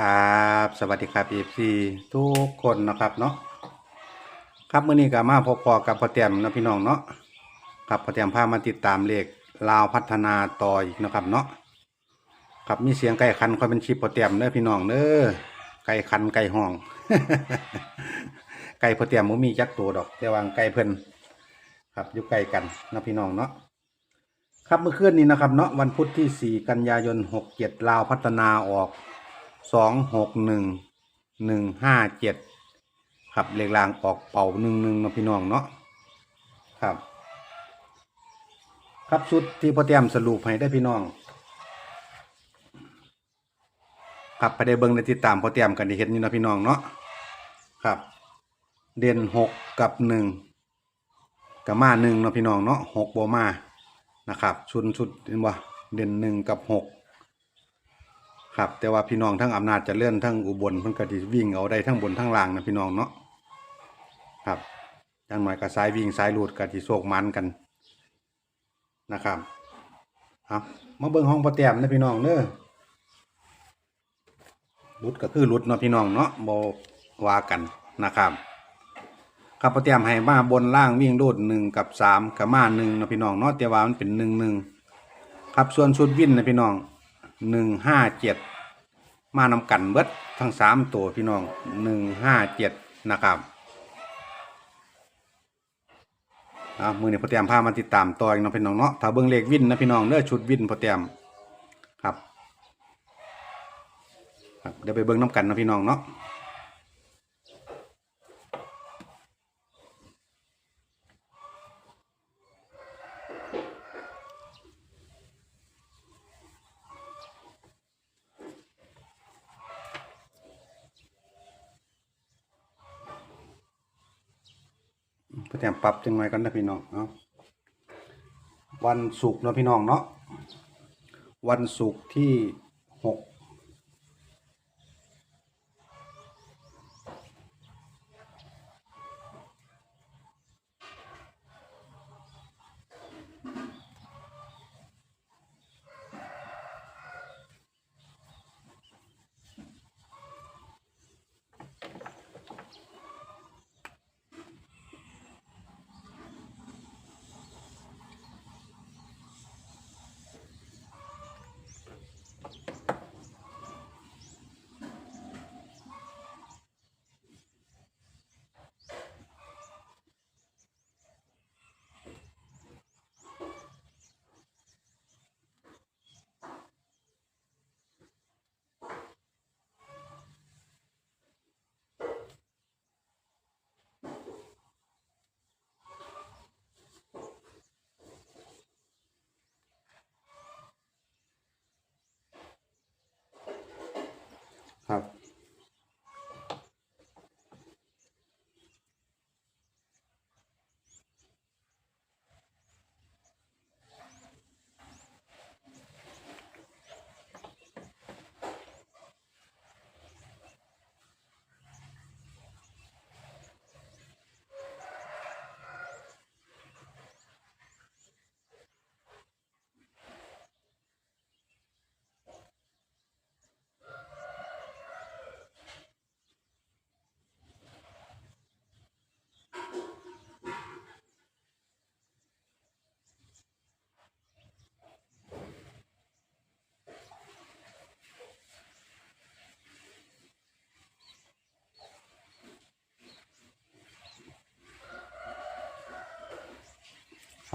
ครับสวัสดีครับ FC ทุกคนนะครับเนาะครับมื้อนี้ก็มาพบพอกับพ่อเตียมนะพี่น้องเนาะครับพ่อเตียมพามาติดตามเลขลาวพัฒนาต่ออีกนะครับเนาะครับมีเสียงไก่คันคอยเป็นชิปพ่อเตียมเด้อพี่น้องเด้อไก่คันไก่ห้อง ไก่พ่อเตียมบ่มีจักตัวดอก แต่ว่าไก่เพิ่นครับอยู่ไกลกันนะพี่น้องเนาะครับเมื่อคืนนี้นะครับเนาะวันพุธที่ 4 กันยายน 67 ลาวพัฒนาออก 261 157ครับเลขรางออกเป่าหนึ่งหนึ่งนาะพี่น้องเนาะครับ ครับชุดที่พ่อเตรียมสรุปให้ได้พี่น้องครับไปได้เบิ่งได้ติดตามพ่อเตรียมกันได้เห็นอยู่นะพี่น้องเนาะครับ เด่นหกกับหนึ่งกับมาหนึ่งนาะพี่น้องเนาะหกบมานะครับ ชุดชุดเห็นบ่เด่นหนึ่งกับหก ครับ แต่ว่าพี่น้องทั้งอำนาจเจะเลื่อนทั้งอุบลเพิ่นก็สิวิ่งเอาได้ทั้งบนทั้งล่างนะพี่น้องเนาะครับจังหน่อยก็สายวิ่งสายลูดก็สิโศกมันกันนะครับเอามาเบิ่งห้องปรแกรมนะพี่น้องเด้อรุดก็คือรุดเนาะพี่น้องเนาะบ่ว่ากันนะครับครับปรแกรมให้มาบนล่างวิ่งโดดหนึ่งกับสามกับมาหนึ่งนะพี่น้องเนาะแต่ว่ามันเป็นหนึ่งหนึ่งครับส่วนชุดวิ่นนะพี่น้อง หนึ่งห้าเจ็ดมานำกันเบิดทั้งสามตัวพี่น้องหนึ่งห้าเจ็ดนะครับอ่ามือนี้โปรแกรมพามาติดตามต่ออีกเนาะพี่น้องเนาะถ้าเบิ่งเลขวินนะพี่น้องเด้อชุดวินโปรแกรมครับครับเดี๋ยวไปเบิ่งน้ำกันนะพี่น้องเนาะ พยายมปรับจังไงกันนะพี่น้องเนาะวันศุกร์นะพี่น้องเนาะวันศุกร์ที่หก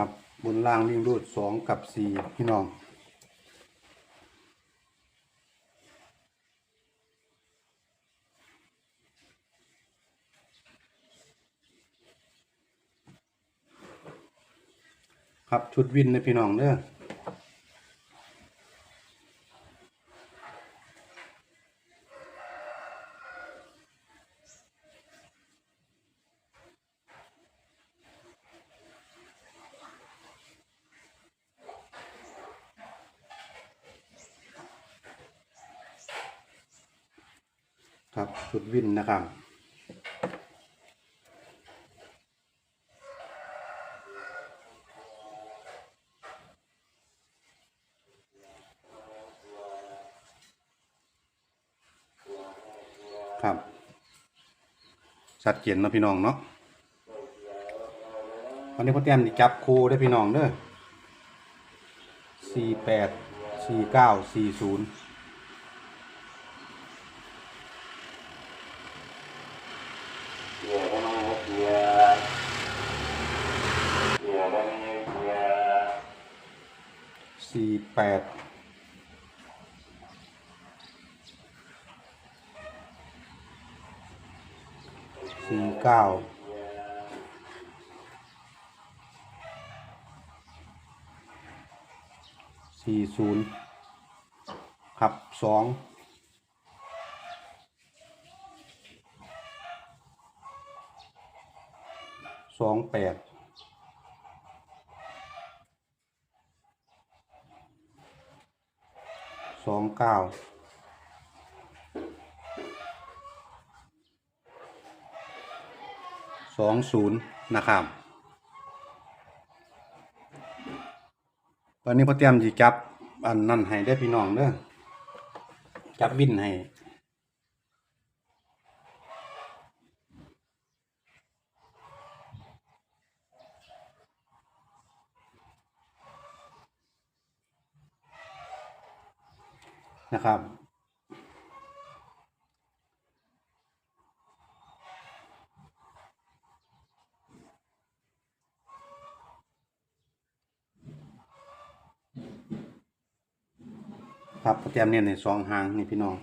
ครับ บนล่างวิ่งรูดสองกับสี่พี่น้อง ครับชุดวินนะพี่น้องเด้อ ครับชุดวินนะครับครับชัดเจนเนะพี่น้องเนาะวันนี้พ่อเตรียมสิจับคู่ได้พี่น้องเด้อสี่แปดสี่เก้าสี่ศูนย์ แปดสี่เก้าสี่ศูนย์ครับสองสองแปด สองเก้าสองศูนย์นะครับ ตอนนี้พ่อเตรียมจีจับ อันนั่นให้ได้พี่น้องเด้อจับวินให้ นะครับ ครับโปรแกรมเนี่ยในสองหางนี่พี่น้อง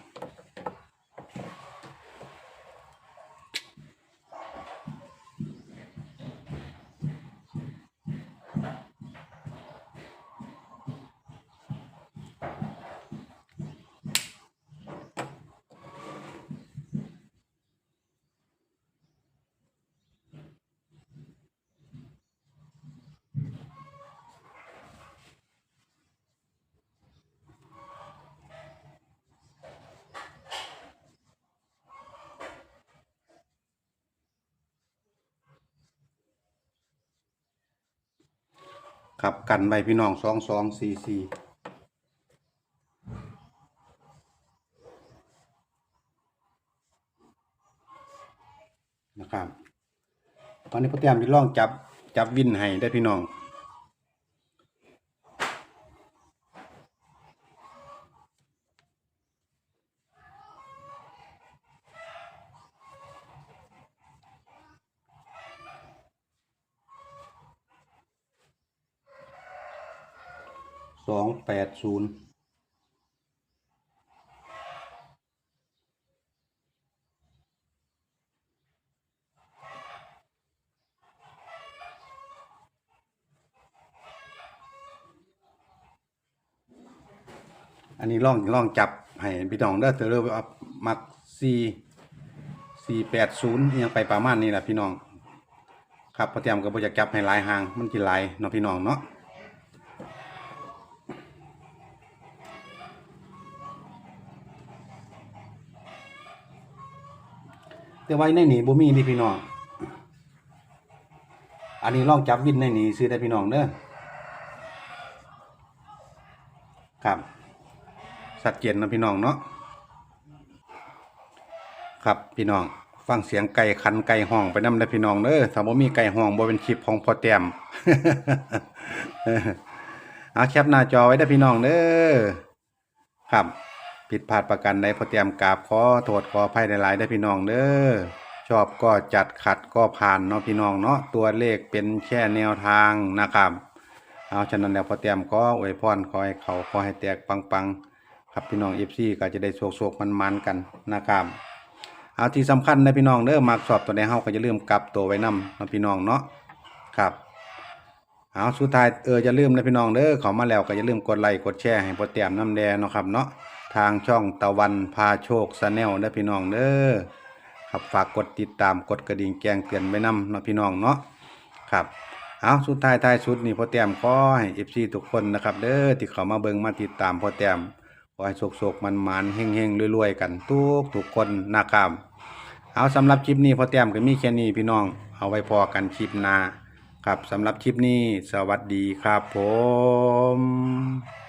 ครับกันไว้พี่น้องสองสองสี่สี่นะครับ ตอนนี้พ่อเตรียมจะลองจับจับวินให้ได้พี่น้อง สองแปดศูนย์อันนี้ล่องล่องจับ ให้พี่น้องได้เธอเริ่มามักสี่สี่แปดศูนย์ยังไปประมาณนี้แหละพี่น้อง ครับพอเตรียมก็บ่อยากจับให้หลายหางมันกี่หลายเนาะพี่น้องเนาะ แต่ว่าในนี่บ่มีนี่พี่น้อง อันนี้ลองจับวินในนี่ซื้อได้พี่น้องเด้อ ครับสัดเจนนะพี่น้องเนาะ ครับพี่น้อง ฟังเสียงไก่คันไก่ห้องไปนำได้พี่น้องเด้อถ้าบ่มีไก่ห้องบ่เป็นคลิปของพ่อแต้มเอาแคปหน้าจอไว้ได้พี่น้องเด้อ ครับ ผิดพลาดประกันใดพอเตรียมกราบขอโทษขออภัยหลายๆได้พี่น้องเด้อชอบก็จัดขัดก็ผ่านเนาะพี่น้องเนาะตัวเลขเป็นแค่แนวทางนะครับ เอาฉะนั้นแล้วพอเตรียมก็อวยพรขอให้เขาขอให้แตกปังๆ ครับพี่น้องเอฟซีก็จะได้โชคๆมันๆกันนะครับเอาที่สำคัญนะพี่น้องเด้อมักสอบตัวใดเฮาก็จะลืมกลับตัวไว้นำนะพี่น้องเนาะครับเอาสุดท้ายเอออย่าลืมนะพี่น้องเด้อเขามาแล้วก็อย่าลืมกดไลค์กดแชร์ให้พอเตรียมน้ำแดงเนาะครับเนาะ ทางช่องตะวันพาโชคชาแนลนะพี่น้องเด้อครับฝากกดติดตามกดกระดิ่งแจ้งเตือนไว้นำเนาะพี่น้องเนาะครับเอาสุดท้ายท้ายสุดนี่พ่อเตรียมขอให้ FC ทุกคนนะครับเด้อที่เขามาเบิงมาติดตามพ่อเตรียมขอให้โชคๆมันๆเฮงๆรวยๆกันทุกทุกคนนะครับเอาสำหรับคลิปนี้พ่อแต้มก็มีแค่นี้พี่น้องเอาไว้พอกันคลิปหน้าครับสำหรับคลิปนี้สวัสดีครับผม